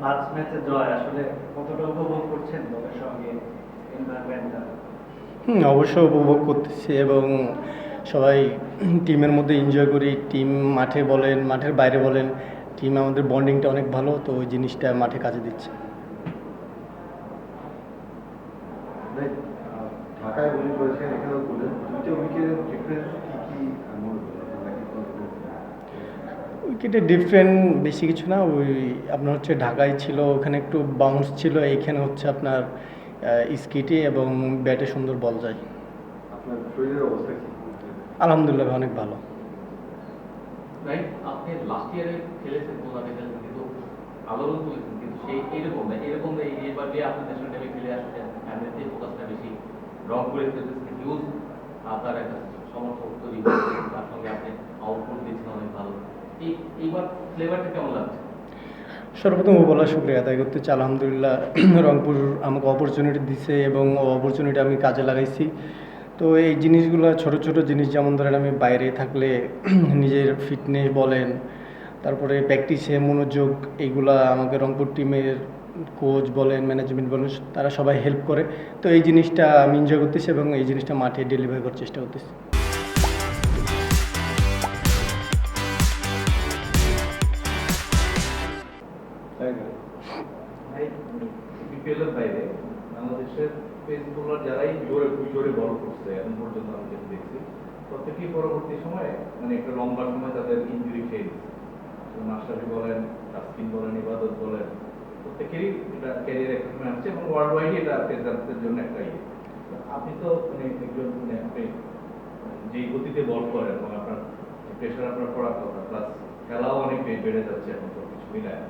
পাঁচ ম্যাচে জয় আসলে কতটা উপভোগ করছেন দলের সঙ্গে এনভায়রনমেন্টটা হুম অবশ্যই উপভোগ করতেছি এবং সবাই টিমের মধ্যে এনজয় করি। টিম মাঠে বলেন মাঠের বাইরে বলেন টিম আমাদের বন্ডিংটা অনেক ভালো তো ওই জিনিসটা মাঠে কাজে দিচ্ছে। ঢাকায় করেছেন এখানেও উইকেটের ডিফারেন্স কি কি আহ, মনে করেন আপনারা কি মনে করেন? উইকেটে ডিফারেন্ট বেশি কিছু না? ওই আপনার হচ্ছে ঢাকায় ছিল ওখানে একটু বাউন্স ছিল এখানে হচ্ছে আপনার স্কিটে এবং ব্যাটে সুন্দর বল যায়। আপনার শরীরের অবস্থা কি? আলহামদুলিল্লাহ অনেক ভালো। রাইট আপনি লাস্ট ইয়ারে খেলেছেন কিন্তু আলোড়ন তুলেছেন কিন্তু সেই এরকম না এরকম এই এবার দিয়ে আপনি ন্যাশনাল টিমে খেলে আসছেন ফ্যামিলিতে ফোকাসটা বেশি রং করে ফেলতেছেন হিউজ আপনার একটা সমর্থক তৈরি তার সঙ্গে আপনি আউটপুট দিচ্ছেন অনেক ভালো। সর্বপ্রথম বলা শুক্রিয়া আদায় করতে চাই। আলহামদুলিল্লাহ, রংপুর আমাকে অপরচুনিটি দিছে এবং অপরচুনিটি আমি কাজে লাগাইছি। তো এই জিনিসগুলো, ছোট ছোট জিনিস যেমন ধরেন আমি বাইরে থাকলে নিজের ফিটনেস বলেন, তারপরে প্র্যাকটিসে মনোযোগ এইগুলা আমাকে রংপুর টিমের কোচ বলেন ম্যানেজমেন্ট বলেন, তারা সবাই হেল্প করে। তো এই জিনিসটা আমি এনজয় করতেছি এবং এই জিনিসটা মাঠে ডেলিভারি করার চেষ্টা করতেছি। বাইরে, বাংলাদেশের পেস যারাই জোরে জোরে বল করছে, এখন পর্যন্ত আমি যেটা দেখছি, প্রত্যেকেই পরবর্তী সময়ে মানে একটা লম্বা সময় তাদের ইঞ্জুরি খেয়ে মাস্টারি বলেন, তাসকিন বলেন, ইবাদত বলেন, প্রত্যেকেরই এটা ক্যারিয়ার একটা সময় আসছে এবং ওয়ার্ল্ড ওয়াইড এটা পেসারদের জন্য একটা ইয়ে। আপনি তো মানে একজন মানে আপনি যেই গতিতে বল করেন এবং আপনার প্রেশার আপনার পড়ার কথা প্লাস খেলাও অনেক বেড়ে যাচ্ছে এখন তো কিছু মিলায়।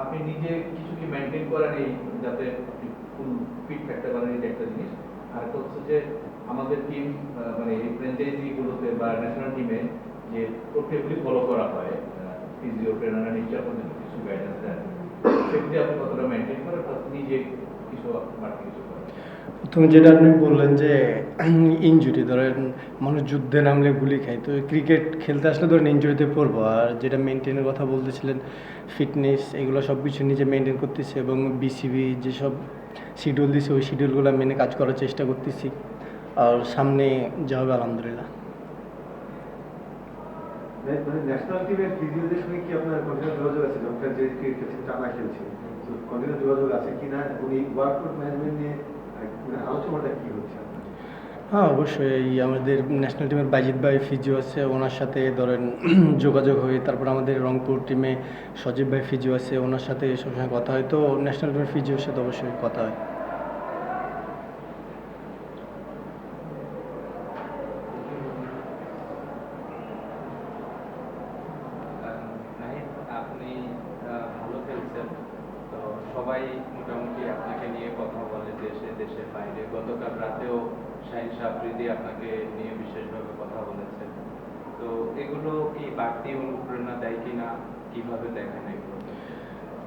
আপনি নিজে কিছু কি মেনটেন করেন এই যাতে ফুল ফিট থাকতে পারেন এটা একটা জিনিস। আর একটা হচ্ছে যে আমাদের টিম মানে এই ফ্র্যাঞ্চাইজি গুলোতে বা ন্যাশনাল টিমে যে প্রক্রিয়াগুলি ফলো করা হয় ফিজিও ট্রেনাররা নিশ্চয় আপনাদের কিছু গাইডেন্স দেন সেগুলি আপনি কতটা মেনটেন করেন প্লাস নিজে কিছু বাড়তি কিছু করেন? তুমি যেটা আপনি বললেন যে ইনজুরি ধরেন মানুষ যুদ্ধে নামলে গুলি খায়, তো ক্রিকেট খেলতে আসলে ধরেন ইনজুরিতে পড়ব। আর যেটা মেনটেনের কথা বলতেছিলেন ফিটনেস এগুলো সব কিছু নিজে মেনটেন করতেছি এবং বিসিবি যেসব শিডিউল দিছে, ওই শিডিউলগুলো মেনে কাজ করার চেষ্টা করতেছি। আর সামনে যা হবে, আলহামদুলিল্লাহ। ন্যাশনাল টিমের ফিজিওদের সঙ্গে কি আপনার কন্টিনিউ যোগাযোগ আছে? যে ক্রিকেট টানা খেলছেন কন্টিনিউ যোগাযোগ আছে কিনা? এই ওয়ার্কআউট হ্যাঁ অবশ্যই এই আমাদের ন্যাশনাল টিমের বাইজিৎ ভাই ফিজিও আছে, ওনার সাথে ধরেন যোগাযোগ হয়ে তারপর আমাদের রংপুর টিমে সজীব ভাই ফিজিও আছে, ওনার সাথে সবসময় কথা হয়। তো ন্যাশনাল টিমের ফিজিওর সাথে অবশ্যই কথা হয় নাহিদ আপনি আহ, ভালো খেলছেন তো সবাই মোটামুটি আপনাকে নিয়ে কথা বলে দেশে দেশের বাইরে গতকাল রাতেও শাহিন সাবরিদি আপনাকে নিয়ে বিশেষভাবে কথা বলেছেন। তো এগুলো কি বাড়তি অনুপ্রেরণা দেয় কিনা? কীভাবে দেখেন এগুলো?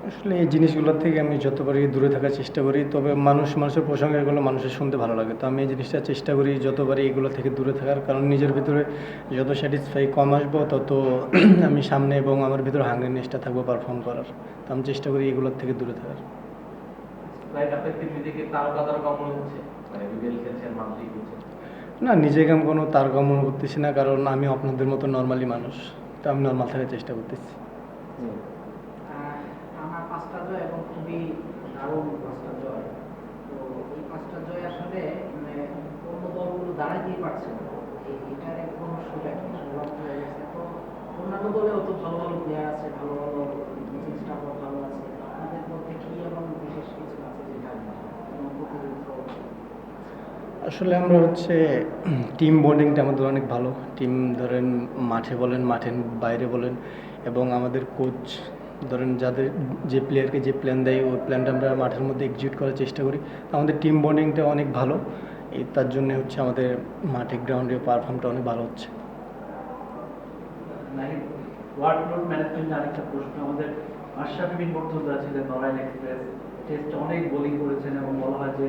আসলে এই জিনিসগুলোর থেকে আমি যতবারই দূরে থাকার চেষ্টা করি তবে মানুষ মানুষের প্রসঙ্গে এগুলো মানুষের শুনতে ভালো লাগে। তো আমি এই জিনিসটা চেষ্টা করি যতবারই এগুলো থেকে দূরে থাকার কারণ নিজের ভিতরে যত স্যাটিসফাই কম আসব তত আমি সামনে এবং আমার ভিতরে হাঙ্গারনেসটা থাকব পারফর্ম করার। তো আমি চেষ্টা করি এগুলোর থেকে দূরে থাকার। রাইট আপনার নিজেকে তারকা তারকা মনে হচ্ছে? মানে না নিজেকে আমি কোনো তারকা মনে করতেছি না কারণ আমি আপনাদের মতো নর্মালি মানুষ। তো আমি নর্মাল থাকার চেষ্টা করতেছি। অন্যান্য ভালো ভালো প্লেয়ার আছে ভালো ভালো কোচিং স্টাফও ভালো আছে। আপনাদের মধ্যে কি এমন বিশেষ কিছু আছে যেটা কোনো প্রতিযোগিতা আসলে আমরা হচ্ছে টিম বন্ডিংটা আমাদের অনেক ভালো। টিম ধরেন মাঠে বলেন, মাঠের বাইরে বলেন এবং আমাদের কোচ ধরেন যাদের যে প্লেয়ারকে যে প্ল্যান দেয়, ওই প্ল্যানটা আমরা মাঠের মধ্যে এক্সিকিউট করার চেষ্টা করি। আমাদের টিম বন্ডিংটা অনেক ভালো। এই তার জন্য হচ্ছে আমাদের মাঠে গ্রাউন্ডে পারফর্মটা অনেক ভালো হচ্ছে। আমাদের অনেক বোলিং করেছেন এবং বলা হয় যে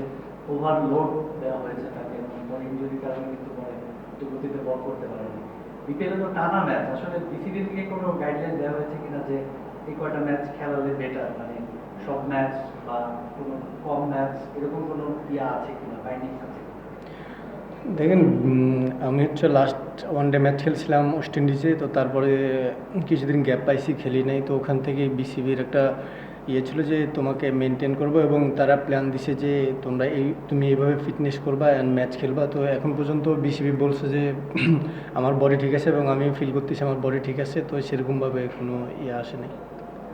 ওভারলোড দেওয়া হয়েছে তাকে এবং ইঞ্জুরির কারণে কিন্তু পরে একটু গতিতে বল করতে পারেনি। বিপিএল তো টানা ম্যাচ আসলে বিসিবি থেকে কোনো গাইডলাইন দেওয়া হয়েছে কিনা যে এই কয়টা ম্যাচ খেলালে বেটার মানে সব ম্যাচ বা কোনো কম ম্যাচ এরকম কোনো ইয়া আছে কিনা বাইন্ডিং আছে দেখেন আমি হচ্ছে লাস্ট ওয়ান ডে ম্যাচ খেলছিলাম ওয়েস্ট ইন্ডিজে তো তারপরে কিছুদিন গ্যাপ পাইছি, খেলি নাই, তো ওখান থেকে বিসিবির একটা ইয়ে ছিল যে তোমাকে মেনটেন করব এবং তারা প্ল্যান দিছে যে তোমরা এই তুমি এইভাবে ফিটনেস করবা অ্যান্ড ম্যাচ খেলবা। তো এখন পর্যন্ত বিসিবি বলছে যে আমার বডি ঠিক আছে এবং আমি ফিল করতেছি আমার বডি ঠিক আছে। তো সেরকমভাবে কোনো ইয়ে আসে নাই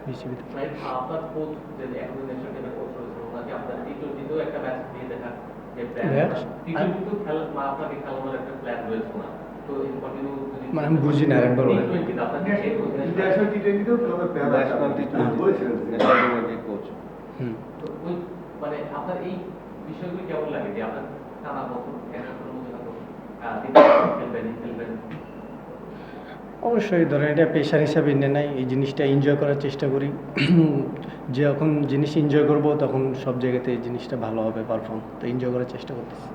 বিসিবিতে একটা ম্যাচ দিয়ে দেখা যে প্ল্যান Match? টি টোয়েন্টিতেও খেলা আপনাকে খেলানোর একটা প্ল্যান রয়েছে না তো এই কন্টিনিউ মানে আমি বুঝি না, আরেকবার বলেন। মানে আপনার এই বিষয়গুলো কেমন লাগে যে আপনার টানা বছর অবশ্যই ধরেন এটা পেশার হিসাবে নিয়ে নাই এই জিনিসটা এনজয় করার চেষ্টা করি। যখন জিনিস এনজয় করব তখন সব জায়গাতে এই জিনিসটা ভালো হবে পারফর্ম তো এনজয় করার চেষ্টা করতেছি।